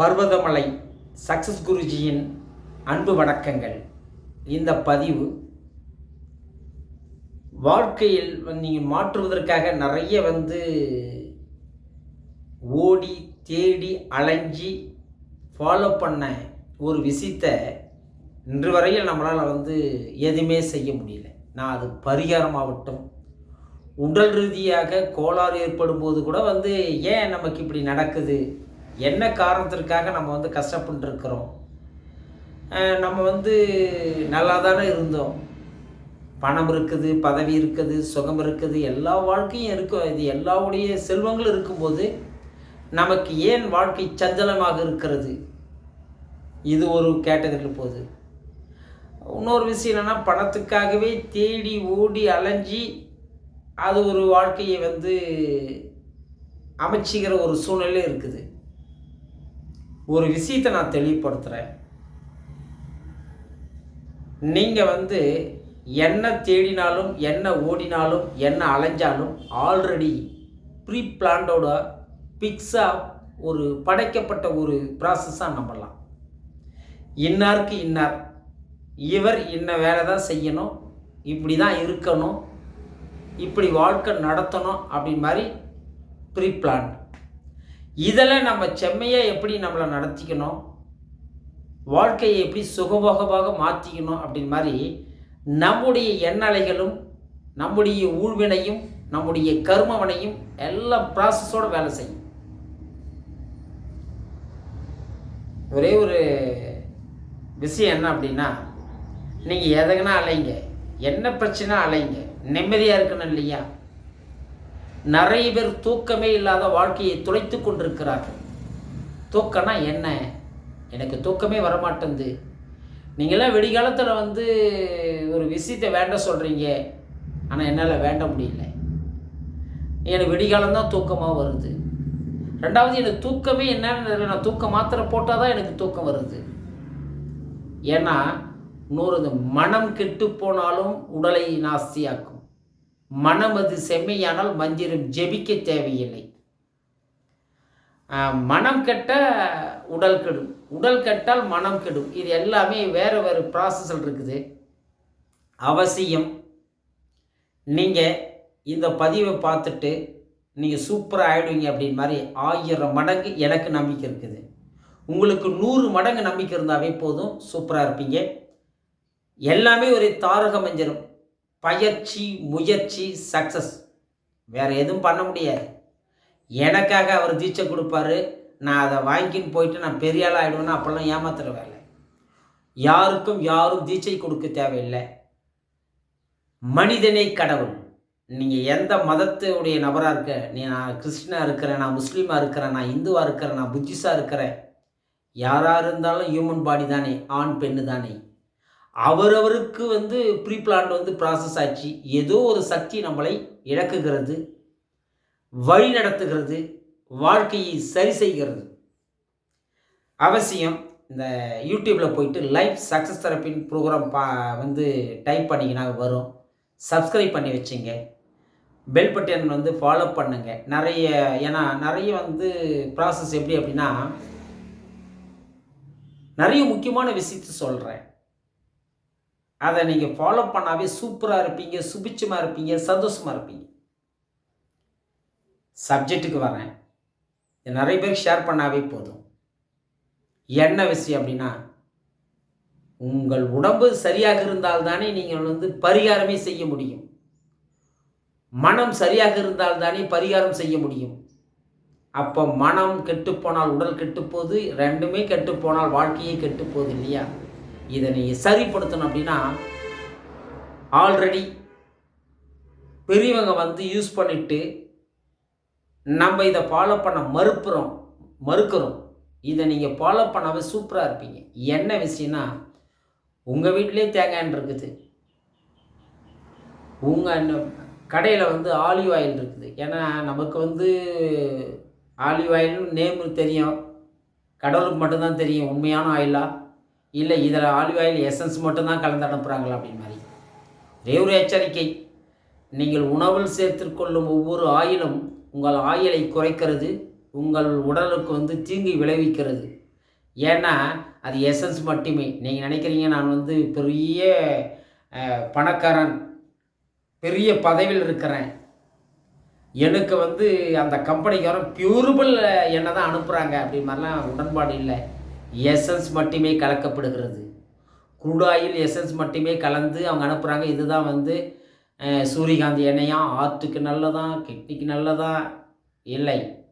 Parvathamalai success குருஜியின் அன்பு வணக்கங்கள். இந்த பதிவு வாழ்க்கையில் நீங்கள் மாற்றுவதற்காக நிறைய வந்து ஓடி தேடி அலைஞ்சி ஃபாலோ பண்ண ஒரு விஷயத்தை இன்று வரையில் நம்மளால் வந்து எதுவுமே செய்ய முடியல. நான் அது பரிகாரமாகட்டும் உடல் ரீதியாக கோளாறு ஏற்படும் போது கூட வந்து ஏன் நமக்கு இப்படி நடக்குது? என்ன காரணத்திற்காக நம்ம வந்து கஷ்டப்பட்டு இருக்கிறோம் நம்ம வந்து நல்லா தானே இருந்தோம். பணம் இருக்குது பதவி இருக்குது சுகம் இருக்குது எல்லா வாழ்க்கையும் இருக்கும் இது எல்லாவுடைய செல்வங்களும் இருக்கும்போது நமக்கு ஏன் வாழ்க்கை சஞ்சலமாக இருக்கிறது? இது ஒரு கேட்டகரியில் போகுது. இன்னொரு விஷயம் என்னென்னா பணத்துக்காகவே தேடி ஓடி அலைஞ்சி அது ஒரு வாழ்க்கையை வந்து அமைச்சிக்கிற ஒரு சூழ்நிலை இருக்குது. ஒரு விஷயத்தை நான் தெளிவுபடுத்துகிறேன் நீங்கள் வந்து என்ன தேடினாலும் என்ன ஓடினாலும் என்ன அலைஞ்சாலும் ஆல்ரெடி ப்ரீ பிளான்டோட பிக்ஸாக ஒரு படைக்கப்பட்ட ஒரு ப்ராசஸாக நம்பலாம். இன்னாருக்கு இன்னார். இவர் இன்ன வேலை தான் செய்யணும். இப்படி தான் இருக்கணும். இப்படி வாழ்க்கை நடத்தணும் அப்படின் மாதிரி ப்ரீ பிளான் இதில் நம்ம செம்மையாக எப்படி நம்மளை நடத்திக்கணும்? வாழ்க்கையை எப்படி சுகபோகமாக மாற்றிக்கணும் அப்படின்னு மாதிரி நம்முடைய எண்ணலைகளும் நம்முடைய ஊழ்வினையும் நம்முடைய கர்மவனையும் எல்லாம் ப்ராசஸோடு வேலை செய்யும். ஒரே ஒரு விஷயம் என்ன அப்படின்னா நீங்கள் எதங்கன்னா அலைங்க என்ன பிரச்சனை அலைங்க நிம்மதியாக இருக்கணும் இல்லையா? நிறைய பேர் தூக்கமே இல்லாத வாழ்க்கையை துளைத்து கொண்டிருக்கிறார்கள். தூக்கம்னா என்ன? எனக்கு தூக்கமே வரமாட்டேங்குது. நீங்களாம் வெடிகாலத்தில் வந்து ஒரு விஷயத்தை வேண்ட சொல்கிறீங்க ஆனால் என்னால் வேண்ட முடியல. எனக்கு வெடிகாலம்தான் தூக்கமாக வருது. ரெண்டாவது எனக்கு தூக்கமே என்னன்னு நான் தூக்கம் மாத்திரை போட்டால் தான் எனக்கு தூக்கம் வருது. ஏன்னா நூறு இந்த மனம் கெட்டு போனாலும் உடலை நாஸ்தியாக்கும் மனம் அது செம்மையானால் மந்திரம் ஜெபிக்க தேவையில்லை. மனம் கெட்ட உடல் கெடும். உடல் கெட்டால் மனம் கெடும். இது எல்லாமே வேறு வேறு ப்ராசஸில் இருக்குது. அவசியம். நீங்கள் இந்த பதிவை பார்த்துட்டு நீங்கள் சூப்பராக ஆகிடுவீங்க அப்படின்னு மாதிரி ஆயிரம் மடங்கு எனக்கு நம்பிக்கை இருக்குது. உங்களுக்கு நூறு மடங்கு நம்பிக்கை இருந்தாவே போதும். சூப்பராக இருப்பீங்க. எல்லாமே ஒரு தாரக மஞ்சரம். பயிற்சி முயற்சி சக்ஸஸ் வேறு எதுவும் பண்ண முடியாது. எனக்காக அவர் தீட்சை கொடுப்பாரு. நான் அதை வாங்கின்னு போயிட்டு நான் பெரிய ஆள் ஆகிடுவேன்னு அப்போல்லாம் ஏமாத்துற வேலை. யாருக்கும் யாரும் தீட்சை கொடுக்க தேவையில்லை. மனிதனே கடவுள். நீங்கள் எந்த மதத்துடைய நபராக இருக்க நீ நான் கிறிஸ்டினாக இருக்கிறேன் நான் முஸ்லீமாக இருக்கிறேன் நான் இந்துவாக இருக்கிறேன் நான் புத்திஸாக இருக்கிறேன். யாராக இருந்தாலும் ஹியூமன் பாடி தானே ஆண் பெண்ணு தானே. அவரவருக்கு வந்து ப்ரீ பிளான் வந்து ப்ராசஸ் ஆச்சு. ஏதோ ஒரு சக்தி நம்மளை இழக்குகிறது வழி நடத்துகிறது வாழ்க்கையை சரி செய்கிறது. அவசியம் இந்த யூடியூப்பில் போயிட்டு லைஃப் சக்ஸஸ் தெரப்பின் ப்ரோக்ராம் பா வந்து டைப் பண்ணிங்கன்னா வரும். சப்ஸ்கிரைப் பண்ணி வச்சுங்க. பெல் பட்டன் வந்து ஃபாலோ பண்ணுங்க. நிறைய ஏன்னா நிறைய வந்து ப்ராசஸ் எப்படி அப்படின்னா நிறைய முக்கியமான விஷயத்த சொல்கிறேன் அதை நீங்கள் ஃபாலோ பண்ணாவே சூப்பராக இருப்பீங்க சுபிச்சமாக இருப்பீங்க சந்தோஷமாக இருப்பீங்க. சப்ஜெக்ட்டுக்கு வரேன். நிறைய பேருக்கு ஷேர் பண்ணாவே போதும். என்ன விஷயம் அப்படின்னா உங்கள் உடம்பு சரியாக இருந்தால் தானே நீங்கள் வந்து பரிகாரமே செய்ய முடியும். மனம் சரியாக இருந்தால் தானே பரிகாரம் செய்ய முடியும். அப்போ மனம் கெட்டுப்போனால் உடல் கெட்டுப்போகுது ரெண்டுமே கெட்டுப்போனால் வாழ்க்கையே கெட்டுப்போகுது இல்லையா? இதை நீங்கள் சரிப்படுத்தணும் அப்படின்னா ஆல்ரெடி பெரியவங்க வந்து யூஸ் பண்ணிவிட்டு நம்ம இதை ஃபாலோ பண்ண மறுப்புறோம் மறுக்கிறோம். இதை நீங்கள் ஃபாலோ பண்ணாவே சூப்பராக இருப்பீங்க. என்ன விஷயம்னா உங்கள் வீட்டிலே தேங்காய் இருக்குது. உங்கள் கடையில் வந்து ஆலிவ் ஆயில் இருக்குது. ஏன்னா நமக்கு வந்து ஆலிவ் ஆயில் நேம் தெரியும். கடவுளுக்கு மட்டும்தான் தெரியும் உண்மையான ஆயிலாக இல்லை இதில் ஆலிவ் ஆயில் எசன்ஸ் மட்டும்தான் கலந்து அனுப்புகிறாங்களா அப்படின்னு மாதிரி. ஒரே ஒரு எச்சரிக்கை நீங்கள் உணவில் சேர்த்துக்கொள்ளும் ஒவ்வொரு ஆயிலும் உங்கள் ஆயிலை குறைக்கிறது உங்கள் உடலுக்கு வந்து தீங்கு விளைவிக்கிறது. ஏன்னா அது எசன்ஸ் மட்டுமே. நீங்கள் நினைக்கிறீங்க நான் வந்து பெரிய பணக்காரன் பெரிய பதவியில் இருக்கிறேன். எனக்கு வந்து அந்த கம்பெனிக்காரன் பியூரபிள் எண்ணெய் தான் அனுப்புகிறாங்க அப்படி மாதிரிலாம் உடன்பாடு இல்லை. எசன்ஸ் மட்டுமே கலக்கப்படுகிறது. crude ஆயில் எசன்ஸ் மட்டுமே கலந்து அவங்க அனுப்புகிறாங்க இதுதான் வந்து சூரியகாந்தி எண்ணெயாக ஆர்ட்டுக்கு நல்லதா? கிட்னிக்கு நல்லதா? இல்லை.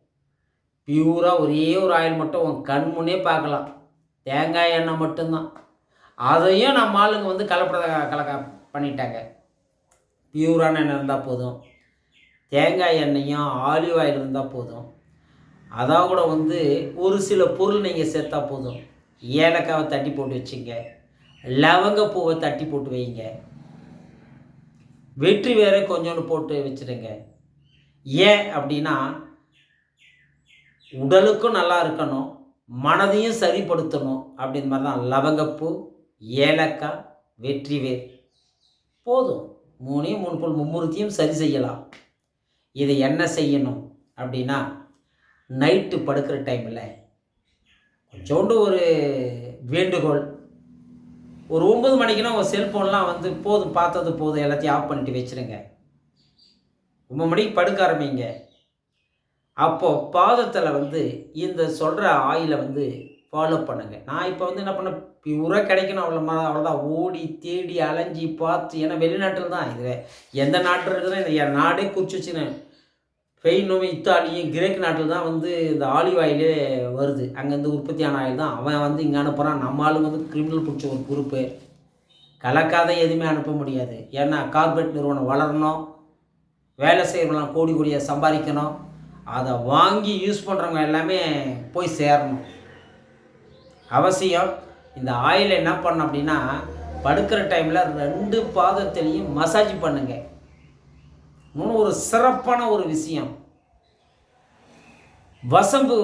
பியூராக ஒரே ஒரு ஆயில் மட்டும் உன் கண் முன்னே பார்க்கலாம். தேங்காய் எண்ணெய் மட்டும்தான். அதையும் நம்ம ஆளுங்க வந்து கலப்பட கலக்க பண்ணிட்டாங்க. பியூரான எண்ணெய் இருந்தால் போதும். தேங்காய் எண்ணெயும் ஆலிவ் ஆயில் இருந்தால் போதும். அதான் கூட வந்து ஒரு சில பொருள் நீங்கள் சேர்த்தா போதும். ஏலக்காவை தட்டி போட்டு வச்சுங்க. லவங்கப்பூவை தட்டி போட்டு வைங்க. வெற்றி வேற கொஞ்சோண்டு போட்டு வச்சுடுங்க ஏன் அப்படின்னா உடலுக்கும் நல்லா இருக்கணும் மனதையும் சரிப்படுத்தணும் அப்படின் மாதிரி தான் லவங்கப்பூ ஏலக்காய் வெற்றி வேர். போதும். மூணையும் மூணு பொருள் மும்மூர்த்தியும் சரி செய்யலாம். இதை என்ன செய்யணும் அப்படின்னா நைட்டு படுக்கிற டைமில் கொஞ்சோண்டு ஒரு வேண்டுகோள். ஒரு ஒம்பது மணிக்குனா உங்கள் செல்ஃபோன்லாம் வந்து போதும் பார்த்தது போதும் எல்லாத்தையும் ஆஃப் பண்ணிட்டு வச்சுருங்க. ஒம்பது மணிக்கு படுக்க ஆரம்பிங்க. அப்போது பாதத்தில் வந்து இந்த சொல்கிற ஆயிலை வந்து ஃபாலோ பண்ணுங்கள் நான் இப்போ வந்து என்ன பண்ண பியூராக கிடைக்கணும் அவ்வளோ அவ்வளோதான் ஓடி தேடி அலைஞ்சி பார்த்து ஏன்னா வெளிநாட்டில் தான் இது. எந்த நாட்டில் இருக்குதுன்னா இந்த என் நாடே குறிச்சு வச்சுனேன் ஸ்பெயினும் இத்தாலியும் கிரேக் நாட்டில் தான் வந்து இந்த ஆலிவ் ஆயிலே வருது. அங்கேருந்து உற்பத்தியான ஆயில் தான். அவன் வந்து இங்கே அனுப்புகிறான் நம்ம ஆளுங்க வந்து கிரிமினல் பிடிச்ச ஒரு குரூப்பு கலக்காத எதுவுமே அனுப்ப முடியாது. ஏன்னா கார்பரேட் நிறுவனம் வளரணும். வேலை செய்கிறவங்களாம் கோடி கோடியாக சம்பாதிக்கணும். அதை வாங்கி யூஸ் பண்ணுறவங்க எல்லாமே போய் சேரணும். அவசியம் இந்த ஆயில் என்ன பண்ணணும் அப்படின்னா படுக்கிற டைமில் ரெண்டு பாதத்திலையும் மசாஜ் பண்ணுங்கள் இன்னும் ஒரு சிறப்பான ஒரு விஷயம். வசம்பு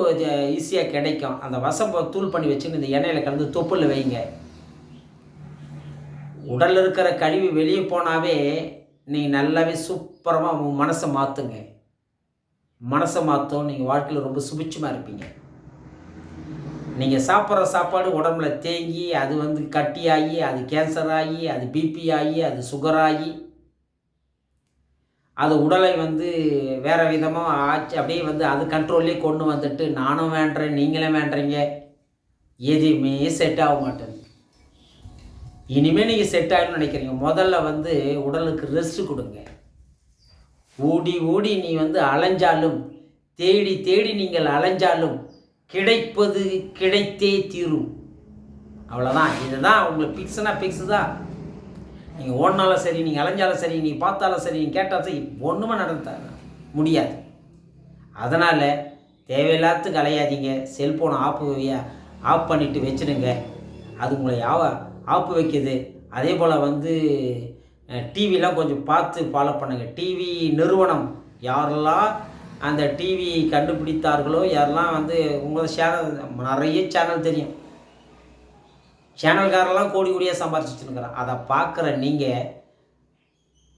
ஈஸியாக கிடைக்கும். அந்த வசம்பை தூள் பண்ணி வச்சுன்னு இந்த எண்ணெயில் கலந்து தொப்புல வைங்க. உடலில் இருக்கிற கழிவு வெளியே போனாவே நீங்கள் நல்லாவே சூப்பரமாக உங்கள் மனசை மாற்றுங்க மனசை மாற்றும் நீங்கள் வாழ்க்கையில் ரொம்ப சுபிட்சமாக இருப்பீங்க. நீங்கள் சாப்பிட்ற சாப்பாடு உடம்புல தேங்கி அது வந்து கட்டியாகி அது கேன்சர் ஆகி அது பிபி ஆகி அது சுகர் ஆகி அது உடலை வந்து வேறு விதமாக ஆச்சு அப்படியே வந்து அது கண்ட்ரோல்லே கொண்டு வந்துட்டு நானும் வேண்டுறேன் நீங்களும் வேண்டுறீங்க. எதுவுமே செட் ஆக மாட்டேங்குது. இனிமேல் நீங்கள் செட் ஆகணும்னு நினைக்கிறீங்க. முதல்ல வந்து உடலுக்கு ரெஸ்ட் கொடுங்க. ஓடி ஓடி நீ வந்து அலைஞ்சாலும் தேடி தேடி நீங்கள் அலைஞ்சாலும் கிடைப்பது கிடைத்தே தீரும். அவ்வளோதான் இதுதான் உங்களுக்கு பிக்ஸ்னா பிக்ஸு தான். நீங்கள் ஓடினாலும் சரி நீங்கள் அலைஞ்சாலும் சரி நீங்கள் பார்த்தாலும் சரி நீங்கள் கேட்டாலும் சரி ஒன்றுமே நடந்த முடியாது. அதனால் தேவையில்லாத்துக்கு அலையாதீங்க. செல்ஃபோனை ஆப்பு ஆஃப் பண்ணிவிட்டு வச்சுடுங்க. அது உங்களை யாவ ஆப்பு வைக்குது. அதே போல் வந்து டிவிலாம் கொஞ்சம் பார்த்து ஃபாலோ பண்ணுங்கள் டிவி நிறுவனம். யாரெல்லாம் அந்த டிவி கண்டுபிடித்தார்களோ யாரெல்லாம் வந்து உங்களை சேனல் நிறைய சேனல் தெரியும். சேனல்காரெல்லாம் கோடி கோடியாக சம்பாரிச்சு அதை பார்க்குற நீங்கள்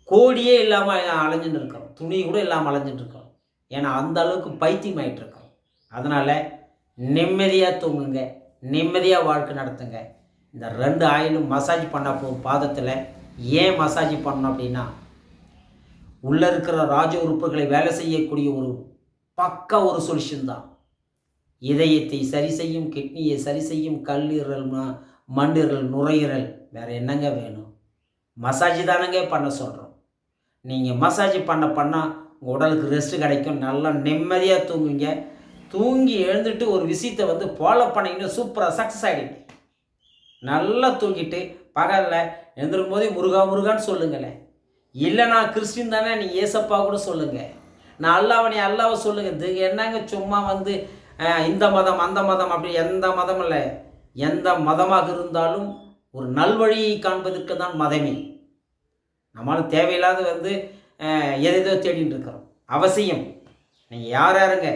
கோடியே இல்லாமல் அலைஞ்சுட்டு இருக்கிறோம் துணி கூட இல்லாமல் அலைஞ்சுட்டு இருக்கிறோம் ஏன்னா அந்த அளவுக்கு பைத்தியம் ஆகிட்டுருக்கோம் அதனால் நிம்மதியாக தூங்குங்க. நிம்மதியாக வாழ்க்கை நடத்துங்க. இந்த ரெண்டு ஆயிலும் மசாஜ் பண்ண போகும் பாதத்தில் ஏன் மசாஜ் பண்ணணும் அப்படின்னா உள்ளே இருக்கிற ராஜ உறுப்புகளை வேலை செய்யக்கூடிய ஒரு பக்கா ஒரு சொல்யூஷன் தான். இதயத்தை சரி செய்யும் கிட்னியை சரி செய்யும் கல்லீரல் மண்டீரல் மண்ணீரல் நுரையீரல் வேறு என்னங்க வேணும்? மசாஜ் தானங்க பண்ண சொல்கிறோம் நீங்கள் மசாஜ் பண்ண பண்ணால் உங்கள் உடலுக்கு ரெஸ்ட் கிடைக்கும். நல்லா நிம்மதியாக தூங்குங்க. தூங்கி எழுந்துட்டு ஒரு விஷயத்தை வந்து ஃபாலோ பண்ணிங்கன்னா சூப்பராக சக்ஸஸ் ஆகிடுங்க நல்லா தூங்கிட்டு பகலில் எழுந்திருக்கும் போதே முருகா முருகான்னு சொல்லுங்களேன். இல்லை நான் கிறிஸ்டின் தானே நீ ஏசப்பா கூட சொல்லுங்கள் நான் அல்லாவை நீ அல்லாவை சொல்லுங்க. இது என்னங்க சும்மா வந்து இந்த மதம் அந்த மதம் அப்படி எந்த மதம் இல்லை. எந்த மதமாக இருந்தாலும் ஒரு நல்வழியை காண்பதற்கு தான் மதமே. நம்மளால் தேவையில்லாத வந்து எதேதோ தேடிட்டு இருக்கிறோம். அவசியம். நீங்கள் யார் யாருங்க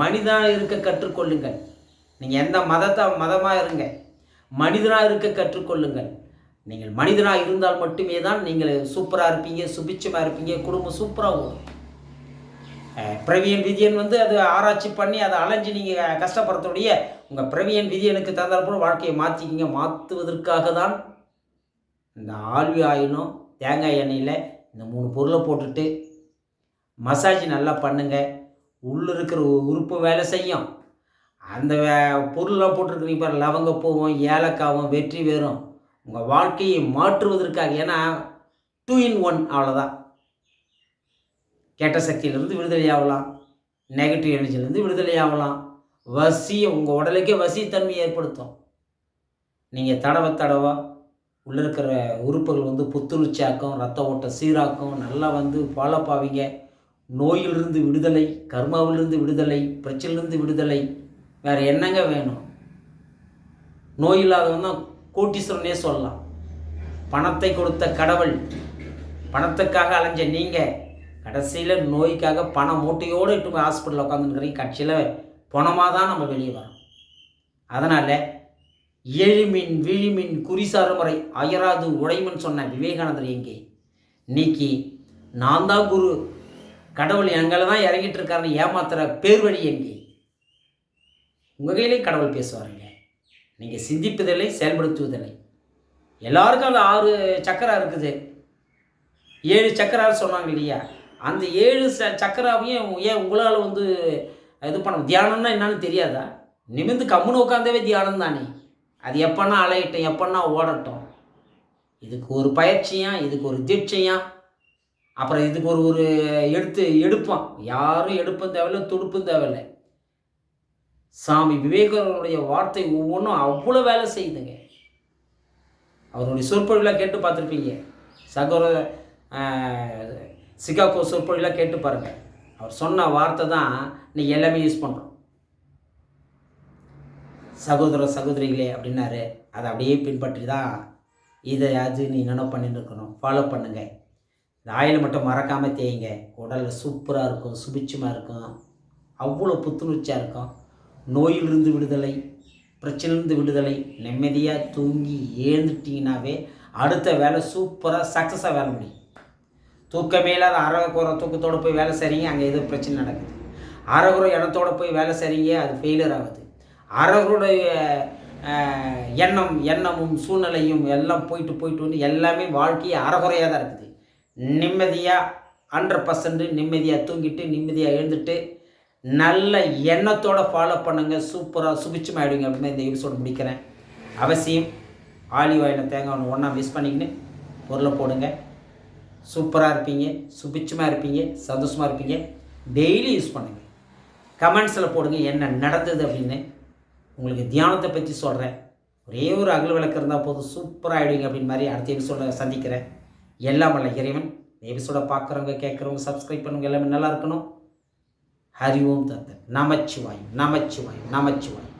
மனிதனாக இருக்க கற்றுக்கொள்ளுங்கள். நீங்கள் எந்த மதத்தை மதமாக இருங்க மனிதனாக இருக்க கற்றுக்கொள்ளுங்கள். நீங்கள் மனிதனாக இருந்தால் மட்டுமே தான் நீங்கள் சூப்பராக இருப்பீங்க சுபிச்சமாக இருப்பீங்க குடும்பம் சூப்பராக ஓடும். பிரவியன் விதியன் வந்து அது ஆராய்ச்சி பண்ணி அதை அலைஞ்சு நீங்கள் கஷ்டப்படுறதுடைய உங்கள் பிரவியன் விதியனுக்கு தகுந்தாற்போல் வாழ்க்கையை மாற்றிக்கிங்க மாற்றுவதற்காக தான் இந்த ஆல்வி ஆயிலும் தேங்காய் எண்ணெயில் இந்த மூணு பொருளை போட்டுட்டு மசாஜ் நல்லா பண்ணுங்கள் உள்ளே இருக்கிற உறுப்பு வேலை செய்யும். அந்த வே- பொருள்லாம் போட்டிருக்கிறீங்க பாரு லவங்கப்பூவும் ஏலக்காவும் வெற்றி வேறும். உங்கள் வாழ்க்கையை மாற்றுவதற்காக ஏன்னா டூ இன் ஒன் அவ்வளோதான் கெட்ட சக்தியிலிருந்து விடுதலை ஆகலாம் நெகட்டிவ் எனர்ஜிலேருந்து விடுதலை ஆகலாம் வசி உங்கள் உடலுக்கே வசித்தன்மை ஏற்படுத்தும். நீங்கள் தடவை தடவை உள்ளே இருக்கிற உறுப்புகள் வந்து புத்துணர்ச்சியாக்கும் ரத்த ஓட்டம் சீராக்கும் நல்லா வந்து ஃபாலோ ஆவீங்க. நோயிலிருந்து விடுதலை கர்மாவிலிருந்து விடுதலை பிரச்சனையிலிருந்து விடுதலை வேறு என்னங்க வேணும்? நோய் இல்லாதவன் தான் கோட்டீஸ்வரனே சொல்லலாம். பணத்தை கொடுத்த கடவுள் பணத்துக்காக அலைஞ்ச நீங்கள் கடைசியில் நோய்க்காக பண மூட்டையோடு இட்டு போய் ஹாஸ்பிட்டலில் உட்காந்துருக்கிறீங்க கட்சியில் பணமாக தான் நம்ம வெளியே வரோம் அதனால் எழுமின் விழிமின் குறிசார முறை அயராது உடைமன் சொன்ன விவேகானந்தர் எங்கே? இன்னைக்கு நான் தான் குரு. கடவுள் எங்களை தான் இறங்கிட்டு இருக்காருன்னு ஏமாத்துகிற பேர் வழி எங்கே? உங்கள் கையிலே கடவுள் பேசுவாருங்க. நீங்கள் சிந்திப்பதில்லை செயல்படுத்துவதில்லை. எல்லாருக்கும் அந்த ஆறு சக்கரம் இருக்குது. ஏழு சக்கரான்னு சொன்னாங்க இல்லையா? அந்த ஏழு ச சக்கராவையும் ஏன் உங்களால் வந்து இது பண்ண தியானம்னா என்னன்னு தெரியாதா? நிமிர்ந்து கம்முன்னு உட்காந்தவே தியானம் தானே. அது எப்பன்னா அலையட்டும் எப்பன்னா ஓடட்டும். இதுக்கு ஒரு பயிற்சியா இதுக்கு ஒரு தீட்சையா? அப்புறம் இதுக்கு ஒரு ஒரு எடுத்து எடுப்பான் யாரும் எடுப்பும் தேவையில்லை துடுப்பும் தேவையில்லை. சாமி விவேகானந்தருடைய வார்த்தை ஒவ்வொன்றும் அவ்வளோ வேலை செய்யுதுங்க. அவருடைய சொற்பொழிவெலாம் கேட்டு பார்த்துருப்பீங்க. சகோதர சிகாகோ சொற்பொழிலாம் கேட்டு பாருங்கள் அவர் சொன்ன வார்த்தை தான் இன்னைக்கு எல்லாமே யூஸ் பண்ணுறோம் சகோதர சகோதரிகளே அப்படின்னாரு. அதை அப்படியே பின்பற்றி தான் இதை அது நீ நினைவு பண்ணிட்டு இருக்கணும். ஃபாலோ பண்ணுங்கள் இந்த ஆயில் மட்டும் மறக்காமல் தேய்ங்க. உடலில் சூப்பராக இருக்கும் சுபிச்சமாக இருக்கும். அவ்வளோ புத்துணர்ச்சியாக இருக்கும். நோயிலிருந்து விடுதலை பிரச்சனையிலிருந்து விடுதலை நிம்மதியாக தூங்கி ஏந்துட்டீங்கன்னாவே அடுத்த வேலை சூப்பராக சக்ஸஸாக வேலை முடியும். தூக்கமே இல்லாத அறகுற தூக்கத்தோடு போய் வேலை செய்றீங்க அங்கே எதுவும் பிரச்சனை நடக்குது. அறகுற எண்ணத்தோடு போய் வேலை செய்கிறீங்க அது ஃபெயிலியர் ஆகுது. அறகுடைய எண்ணம் எண்ணமும் சூழ்நிலையும் எல்லாம் போயிட்டு போயிட்டு வந்து எல்லாமே வாழ்க்கையை அறகுறையாக தான் இருக்குது. நிம்மதியாக ஹண்ட்ரட் பர்சன்ட் நிம்மதியாக தூங்கிட்டு நிம்மதியாக எழுந்துட்டு நல்ல எண்ணத்தோடு ஃபாலோ பண்ணுங்கள் சூப்பராக சுபிச்சமாக ஆகிடுங்க அப்படின்னு இந்த எபிசோடு முடிக்கிறேன். அவசியம் ஆலிவ் ஆயில தேங்காய் ஒன்று ஒன்றா மிஸ் பண்ணிக்கின்னு பொருளை போடுங்க. சூப்பராக இருப்பீங்க சுபிச்சமாக இருப்பீங்க சந்தோஷமாக இருப்பீங்க. டெய்லி யூஸ் பண்ணுங்கள் கமெண்ட்ஸில் போடுங்க என்ன நடந்தது அப்படின்னு. உங்களுக்கு தியானத்தை பற்றி சொல்கிறேன் ஒரே ஒரு அகல் விளக்கு இருந்தால் போதும் சூப்பராக ஆகிடுவீங்க அப்படின்னு மாதிரி அடுத்த எபிசோட சந்திக்கிறேன். எல்லாம் வல்ல இறைவன். எபிசோட பார்க்குறவங்க கேட்குறவங்க சப்ஸ்கிரைப் பண்ணுங்க எல்லாமே நல்லா இருக்கணும். ஹரி ஓம் தத்தன். நமச்சிவாய் நமச்சிவாய் நமச்சிவாய்